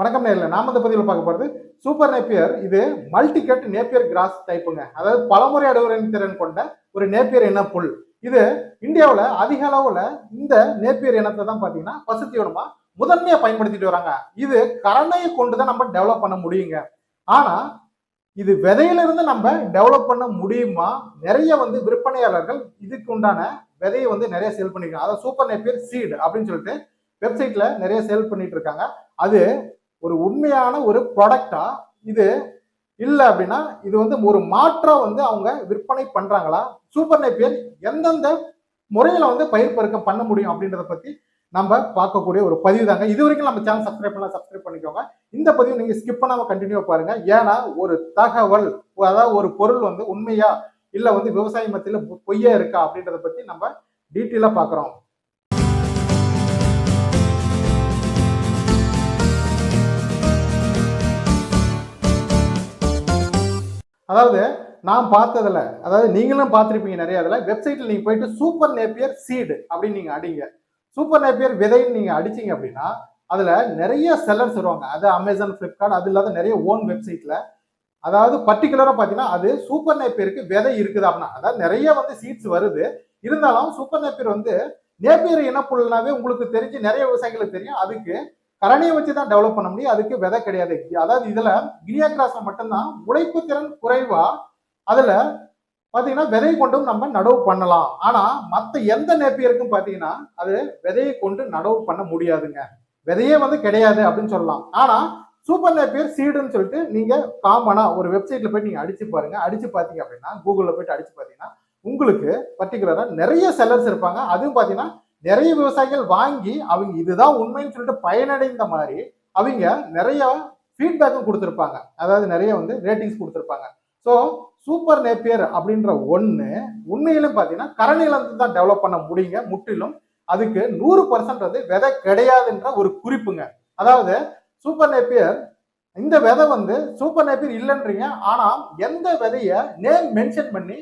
வணக்கம் நேரில். நாம இந்த பதிவில் பார்க்க போகிறது சூப்பர் நேப்பியர் இது மல்டிகட் நேப்பியர் கிராஸ் டைப்புங்க அதாவது பலமுறை அறுவடை திறன் கொண்ட ஒரு நேப்பியர் இன புல். இது இந்தியாவில் அதிக அளவில் இந்த நேப்பியர் இனத்தை தான் பார்த்தீங்கன்னா பசுத்தீவனமா முதன்மையாக பயன்படுத்திட்டு வராங்க. இது கரணையை கொண்டு தான் நம்ம டெவலப் பண்ண முடியுங்க. ஆனால் இது விதையிலிருந்து நம்ம டெவலப் பண்ண முடியுமா? நிறைய வந்து விற்பனையாளர்கள் இதுக்கு உண்டான விதையை வந்து நிறைய சேல் பண்ணிருக்காங்க. அதாவது சூப்பர் நேப்பியர் சீடு அப்படின்னு சொல்லிட்டு வெப்சைட்ல நிறைய சேல் பண்ணிட்டு இருக்காங்க. அது ஒரு உண்மையான ஒரு ப்ராடக்டா இது இல்லை அப்படின்னா இது வந்து ஒரு மாற்றா வந்து அவங்க விற்பனை பண்றாங்களா? சூப்பர் நேப்பியர் எந்தெந்த முறையில வந்து பயிர் பெருக்கம் பண்ண முடியும் அப்படின்றத பத்தி நம்ம பார்க்கக்கூடிய ஒரு பதிவு தாங்க. இது வரைக்கும் நம்ம சேனல் சப்ஸ்கிரைப் பண்ணலாம் சப்ஸ்கிரைப் பண்ணிக்கோங்க. இந்த பதிவு நீங்க ஸ்கிப் பண்ணாம கண்டினியூ பாருங்க. ஏன்னா ஒரு தகவல் அதாவது ஒரு பொருள் வந்து உண்மையா இல்ல வந்து விவசாய மத்தியில் பொய்யா இருக்கா அப்படின்றத பத்தி நம்ம டீட்டெயிலாக பார்க்குறோம். அதாவது நான் பார்த்ததில் அதாவது நீங்களும் பார்த்துருப்பீங்க நிறைய அதில் வெப்சைட்டில் நீங்கள் போயிட்டு சூப்பர் நேப்பியர் சீடு அப்படின்னு நீங்கள் அடிங்க. சூப்பர் நேப்பியர் விதைன்னு நீங்கள் அடிச்சீங்க அப்படின்னா அதில் நிறைய செல்லர்ஸ் வருவாங்க. அது அமேசான் ஃப்ளிப்கார்ட் அது இல்லாத நிறைய ஓன் வெப்சைட்டில் அதாவது பர்டிகுலராக பார்த்தீங்கன்னா அது சூப்பர் நேப்பியருக்கு விதை இருக்குது அப்படின்னா அதாவது நிறைய வந்து சீட்ஸ் வருது. இருந்தாலும் சூப்பர் நேப்பியர் வந்து நேப்பியர் இனப்புல்னாவே உங்களுக்கு தெரிஞ்சு நிறைய விவசாயிகளுக்கு தெரியும். அதுக்கு கரணியை வச்சு தான் டெவலப் பண்ண முடியும். அதுக்கு விதை கிடையாது. அதாவது இதுல கிரியா கிராஸ்ல மட்டும்தான். உழைப்பு திறன் குறைவா அதுல பாத்தீங்கன்னா விதையை கொண்டும் நம்ம நடவு பண்ணலாம். ஆனா மத்த எந்த நேப்பியருக்கும் பாத்தீங்கன்னா அது விதையை கொண்டு நடவு பண்ண முடியாதுங்க. விதையே வந்து கிடையாது அப்படின்னு சொல்லலாம். ஆனா சூப்பர் நேப்பியர் சீடுன்னு சொல்லிட்டு நீங்க காமனா ஒரு வெப்சைட்ல போய் நீங்க அடிச்சு பாருங்க. அடிச்சு பாத்தீங்க அப்படின்னா கூகுள்ல போயிட்டு அடிச்சு பாத்தீங்கன்னா உங்களுக்கு பர்டிகுலரா நிறைய செல்லர்ஸ் இருப்பாங்க. அதுவும் பாத்தீங்கன்னா நிறைய விவசாயிகள் வாங்கி அவங்க இதுதான் உண்மைன்னு சொல்லிட்டு பயனடைந்த மாதிரி அவங்க நிறைய ஃபீட்பேக்கும் கொடுத்துருப்பாங்க. அதாவது நிறைய வந்து ரேட்டிங்ஸ் கொடுத்துருப்பாங்க. ஸோ சூப்பர் நேப்பியர் அப்படின்ற ஒன்று உண்மையிலும் பார்த்தீங்கன்னா கரணிலிருந்து தான் டெவலப் பண்ண முடியுங்க. முற்றிலும் அதுக்கு நூறு பர்சன்ட் வந்து விதை கிடையாதுன்ற ஒரு குறிப்புங்க. அதாவது சூப்பர் நேப்பியர் இந்த விதை வந்து சூப்பர் நேப்பியர் இல்லைன்றீங்க. ஆனால் எந்த விதையை நேம் மென்ஷன் பண்ணி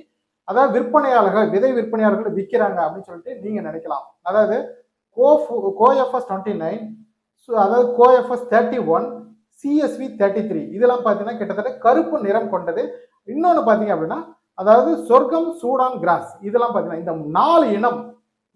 அதாவது விற்பனையாளர்கள் விதை விற்பனையாளர்கள் விற்கிறாங்க அப்படின்னு சொல்லிட்டு நீங்க நினைக்கலாம். அதாவது கோ கோஎஃப்எஸ் டுவெண்ட்டி நைன் அதாவது COFS thirty one CSV thirty three இதெல்லாம் பார்த்தீங்கன்னா கிட்டத்தட்ட கருப்பு நிறம் கொண்டது. இன்னொன்று பார்த்தீங்க அப்படின்னா அதாவது சொர்க்கம் சூடான் கிராஸ். இதெல்லாம் பார்த்தீங்கன்னா இந்த நாலு இனம்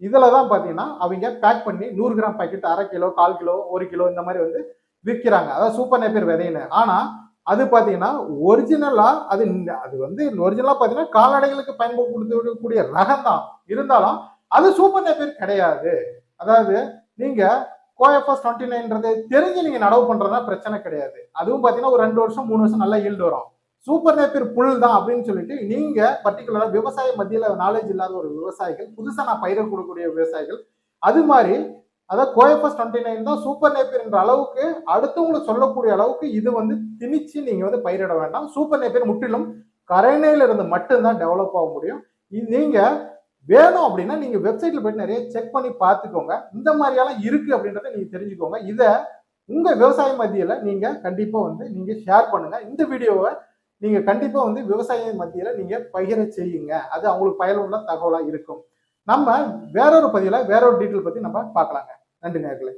இதில் தான் பார்த்தீங்கன்னா அவங்க பேக் பண்ணி நூறு கிராம் பாக்கெட் அரை கிலோ கால் கிலோ ஒரு கிலோ இந்த மாதிரி வந்து விற்கிறாங்க அதாவது சூப்பர் நேப்பியர் விதைன்னு. ஆனால் அது பார்த்தீங்கன்னா ஒரிஜினலாக அது அது வந்து ஒரிஜினலாக பார்த்தீங்கன்னா கால்நடைகளுக்கு பயன்படுத்தக்கூடிய ரகம் தான் இருந்தாலும் அது சூப்பர் நேப்பியர் கிடையாது. அதாவது நீங்கள் கோஎஃப்எஸ் டுவெண்ட்டி நைன்றது தெரிஞ்சு நீங்கள் நடவு பண்ணுறதுனா பிரச்சனை கிடையாது. அதுவும் பார்த்தீங்கன்னா ஒரு ரெண்டு வருஷம் மூணு வருஷம் நல்லா ஈல்டு வரும். சூப்பர் நேப்பியர் புல் தான் அப்படின்னு சொல்லிட்டு நீங்கள் பர்டிகுலராக விவசாய மத்தியில் நாலேஜ் இல்லாத ஒரு விவசாயிகள் புதுசாக நான் பயிரை கொடுக்கக்கூடிய விவசாயிகள் அது மாதிரி அதாவது கோஎஃப்எஸ் டுவெண்ட்டி நைன் தான் சூப்பர் நேப்பியர் என்ற அளவுக்கு அடுத்தவங்களுக்கு சொல்லக்கூடிய அளவுக்கு இது வந்து திணிச்சு நீங்க வந்து பயிரிட வேண்டாம். சூப்பர் நேப்பியர் முற்றிலும் கரைணையில இருந்து மட்டும்தான் டெவலப் ஆக முடியும். நீங்க வேணும் அப்படின்னா நீங்க வெப்சைட்ல போயிட்டு நிறைய செக் பண்ணி பார்த்துக்கோங்க. இந்த மாதிரியெல்லாம் இருக்கு அப்படின்றத நீங்க தெரிஞ்சுக்கோங்க. இதை உங்க விவசாய மத்தியில நீங்க கண்டிப்பா வந்து நீங்க ஷேர் பண்ணுங்க. இந்த வீடியோவை நீங்க கண்டிப்பா வந்து விவசாய மத்தியில நீங்க பகிர செய்யுங்க. அது அவங்களுக்கு பயனுள்ள தகவலா இருக்கும். நம்ம வேறொரு பதிவில் வேறொரு டீட்டெயில் பற்றி நம்ம பார்க்கலாங்க. நன்றி நேர்களை